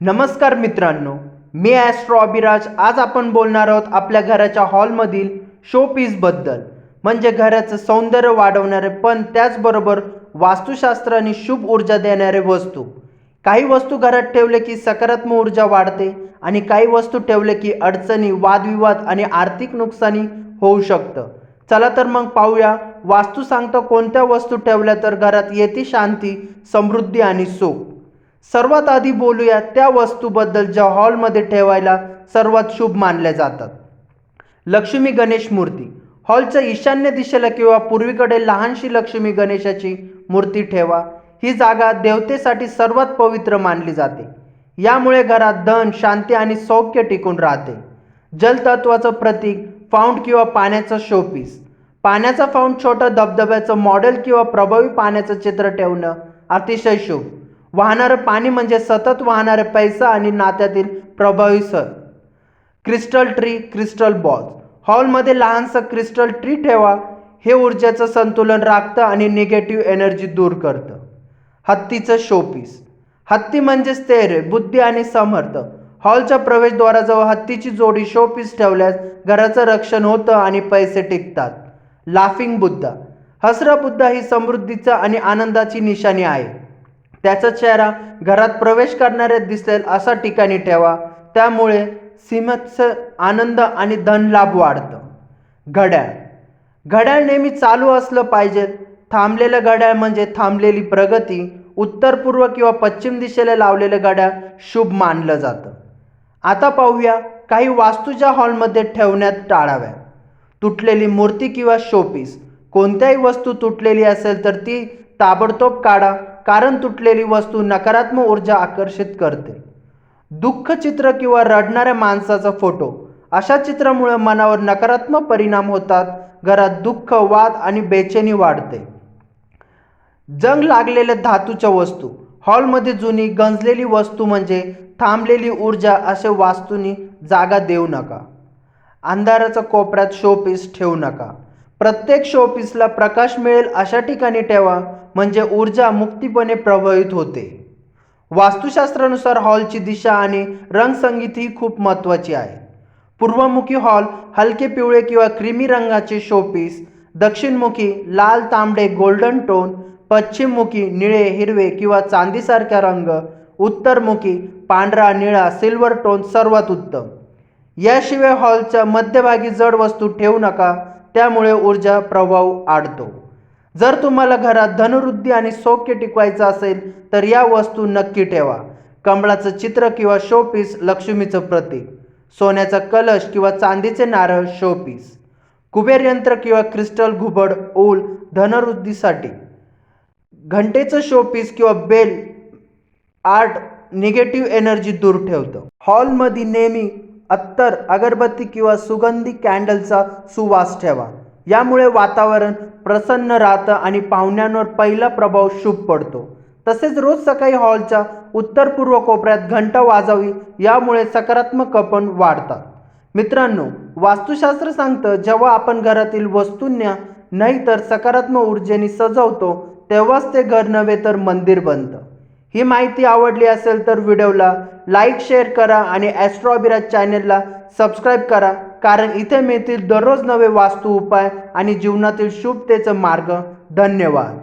नमस्कार मित्रांनो मी ॲस्ट्रो अभिराज आज आपण बोलणार आहोत आपल्या घराच्या हॉलमधील शोपीसबद्दल म्हणजे घराचं सौंदर्य वाढवणारे पण त्याचबरोबर वास्तुशास्त्र आणि शुभ ऊर्जा देणारे वस्तू. काही वस्तू घरात ठेवले की सकारात्मक ऊर्जा वाढते आणि काही वस्तू ठेवले की अडचणी वादविवाद आणि आर्थिक नुकसानी होऊ शकतं. चला तर मग पाहूया वास्तू सांगतं कोणत्या वस्तू ठेवल्या तर घरात येते शांती समृद्धी आणि सुख? सर्वात आधी बोलूया त्या वस्तूबद्दल ज्या हॉलमध्ये ठेवायला सर्वात शुभ मानल्या जातात. लक्ष्मी गणेश मूर्ती. हॉलच्या ईशान्य दिशेला किंवा पूर्वीकडे लहानशी लक्ष्मी गणेशाची मूर्ती ठेवा. ही जागा देवतेसाठी सर्वात पवित्र मानली जाते. यामुळे घरात धन शांती आणि सौख्य टिकून राहते. जलतत्वाचं प्रतीक फाउंड किंवा पाण्याचं शोपीस. पाण्याचा फाउंड छोटं धबधब्याचं मॉडेल किंवा प्रभावी पाण्याचं चित्र ठेवणं अतिशय शुभ. वाहणारं पाणी म्हणजे सतत वाहणारे पैसा आणि नात्यातील प्रभावी sir. Crystal tree crystal balls हॉलमध्ये लहानसं क्रिस्टल ट्री ठेवा. हे ऊर्जेचं संतुलन राखतं आणि निगेटिव्ह एनर्जी दूर करतं. हत्तीचं शोपीस. हत्ती म्हणजे स्थैर्य बुद्धी आणि समर्थ. हॉलच्या प्रवेशद्वाराजवळ हत्तीची जोडी शोपीस ठेवल्यास घराचं रक्षण होतं आणि पैसे टिकतात. लाफिंग बुद्धा. हसरा बुद्धा ही समृद्धीचा आणि आनंदाची निशाणी आहे. त्याचा चेहरा घरात प्रवेश करणारे दिसेल असा ठिकाणी ठेवा. त्यामुळे सीमत्स आनंद आणि धन लाभ वाढतं. घड्याळ. घड्याळ नेहमी चालू असलं पाहिजे. थांबलेलं घड्याळ म्हणजे थांबलेली प्रगती उत्तर पूर्व किंवा पश्चिम दिशेला लावलेलं घड्याळ शुभ मानलं जातं. आता पाहूया काही वास्तू ज्या हॉलमध्ये ठेवण्यात टाळाव्या. तुटलेली मूर्ती किंवा शोपीस. कोणत्याही वस्तू तुटलेली असेल तर ती ताबडतोब काढा. कारण तुटलेली वस्तू नकारात्मक ऊर्जा आकर्षित करते. दुःख चित्र किंवा रडणाऱ्या माणसाचा फोटो अशा चित्रामुळे मनावर नकारात्मक परिणाम होतात घरात दुःख वाद आणि बेचैनी वाढते. जंग लागलेल्या धातूच्या वस्तू हॉलमध्ये जुनी गंजलेली वस्तू म्हणजे थांबलेली ऊर्जा असे वास्तूंनी जागा देऊ नका. अंधाराच्या कोपऱ्यात शोपीस ठेवू नका. प्रत्येक शोपीसला प्रकाश मिळेल अशा ठिकाणी ठेवा म्हणजे ऊर्जा मुक्तीपणे प्रभावित होते. वास्तुशास्त्रानुसार हॉलची दिशा आणि रंगसंगीत ही खूप महत्त्वाची आहे. पूर्वमुखी हॉल हलके पिवळे किंवा क्रीमी रंगाचे शोपीस दक्षिणमुखी लाल तांबडे गोल्डन टोन पश्चिममुखी निळे हिरवे किंवा चांदीसारख्या रंग उत्तरमुखी पांढरा निळा सिल्वर टोन सर्वात उत्तम. याशिवाय हॉलच्या मध्यभागी जड वस्तू ठेवू नका त्यामुळे ऊर्जा प्रभाव आडतो जर तुम्हाला घरात धनवृद्धी आणि सौख्य टिकवायचं असेल तर या वस्तू नक्की ठेवा. कमळाचं चित्र किंवा शोपीस लक्ष्मीचं प्रतीक. सोन्याचा कलश किंवा चांदीचे नारळ शोपीस कुबेर यंत्र किंवा क्रिस्टल घुबड ऊल धनवृद्धीसाठी. घंटेचं शोपीस किंवा बेल आर्ट निगेटिव्ह एनर्जी दूर ठेवतं. हॉलमध्ये नेहमी अत्तर अगरबत्ती किंवा सुगंधी कॅन्डलचा सुवास ठेवा. यामुळे वातावरण प्रसन्न राहतं आणि पाहुण्यांवर पहिला प्रभाव शुभ पडतो. तसेच रोज सकाळी हॉलच्या उत्तर पूर्व कोपऱ्यात घंटा वाजावी यामुळे सकारात्मक कपन वाढतात. मित्रांनो वास्तुशास्त्र सांगतं जेव्हा आपण घरातील वस्तूंना नाही तर सकारात्मक ऊर्जेने सजवतो तेव्हाच ते घर नव्हे तर मंदिर बनतं. ही माहिती आवडली असेल तर व्हिडिओला लाईक शेअर करा आणि ॲस्ट्रॉबिराज चॅनेलला सबस्क्राईब करा कारण इथे मिळतील दररोज नवे वास्तू उपाय आणि जीवनातील शुभतेचं मार्ग. धन्यवाद.